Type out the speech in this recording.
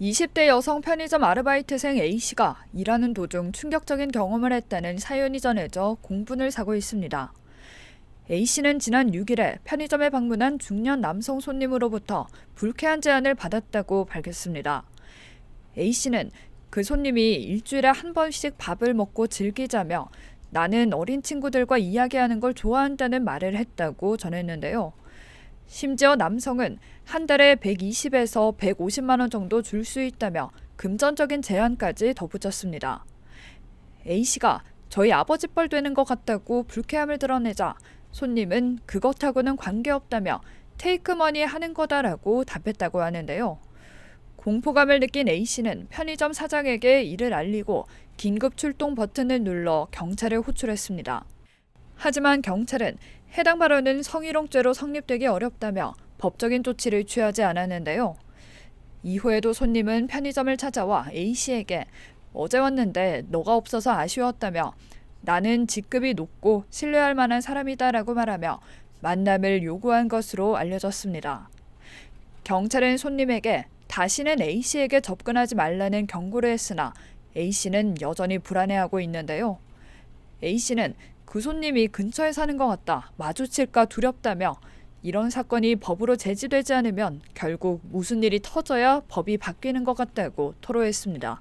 20대 여성 편의점 아르바이트생 A씨가 일하는 도중 충격적인 경험을 했다는 사연이 전해져 공분을 사고 있습니다. A씨는 지난 6일에 편의점에 방문한 중년 남성 손님으로부터 불쾌한 제안을 받았다고 밝혔습니다. A씨는 그 손님이 일주일에 한 번씩 밥을 먹고 즐기자며 나는 어린 친구들과 이야기하는 걸 좋아한다는 말을 했다고 전했는데요. 심지어 남성은 한 달에 120에서 150만 원 정도 줄 수 있다며 금전적인 제한까지 덧붙였습니다. A씨가 저희 아버지 뻘 되는 것 같다고 불쾌함을 드러내자 손님은 그것하고는 관계없다며 테이크머니 하는 거다라고 답했다고 하는데요. 공포감을 느낀 A씨는 편의점 사장에게 이를 알리고 긴급 출동 버튼을 눌러 경찰에 호출했습니다. 하지만 경찰은 해당 발언은 성희롱죄로 성립되기 어렵다며 법적인 조치를 취하지 않았는데요. 이후에도 손님은 편의점을 찾아와 A씨에게 어제 왔는데 너가 없어서 아쉬웠다며 나는 직급이 높고 신뢰할 만한 사람이다라고 말하며 만남을 요구한 것으로 알려졌습니다. 경찰은 손님에게 다시는 A씨에게 접근하지 말라는 경고를 했으나 A씨는 여전히 불안해하고 있는데요. A씨는 그 손님이 근처에 사는 것 같다. 마주칠까 두렵다며 이런 사건이 법으로 제지되지 않으면 결국 무슨 일이 터져야 법이 바뀌는 것 같다고 토로했습니다.